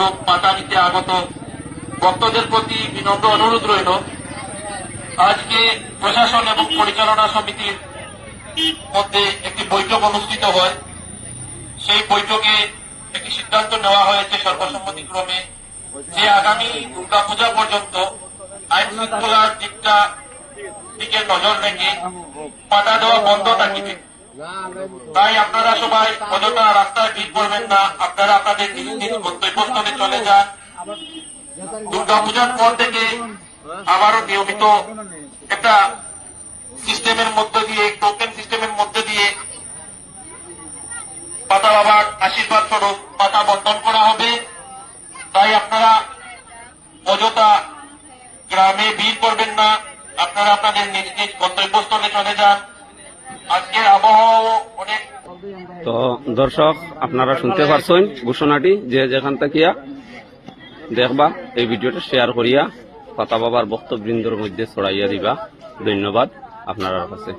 লোক পাতা নিতে আগত ভক্তদের প্রতি বিনম্র অনুরোধ রইল। আজকে প্রশাসন এবং পরিচালনা সমিতির মধ্যে একটি বৈঠক অনুষ্ঠিত হয়। সেই বৈঠকে একটি সিদ্ধান্ত নেওয়া হয়েছে সর্বসম্মতিক্রমে যে আগামী দুর্গাপূজা পর্যন্ত আইন শৃঙ্খলার দিকটা দিকে নজর রেখে পাতা দেওয়া বন্ধ থাকিবে তাই আপনারা সবাই অযথা রাস্তায় ভিড় করবেন না। আপনারা আপনাদের নিজ নিজ গন্তব্যস্থলে চলে যান। দুর্গাপূজার পর থেকে আবারও নিয়মিত একটা সিস্টেমের মধ্য দিয়ে টোকেন সিস্টেমের মধ্যে দিয়ে পাতা বাবার আশীর্বাদ স্বরূপ পাতা বন্টন করা হবে। তাই আপনারা অযথা গ্রামে ভিড় করবেন না। আপনারা আপনাদের নিজ নিজ গন্তব্যস্থলে চলে যান। তো দর্শক, আপনারা শুনতে পারছেন ঘোষণাটি, যে যেখান থাকিয়া দেখবা, এই ভিডিওটা শেয়ার করিয়া পাতা বাবার বক্তবৃন্দর মধ্যে ছড়াইয়া দিবা। ধন্যবাদ আপনার কাছে।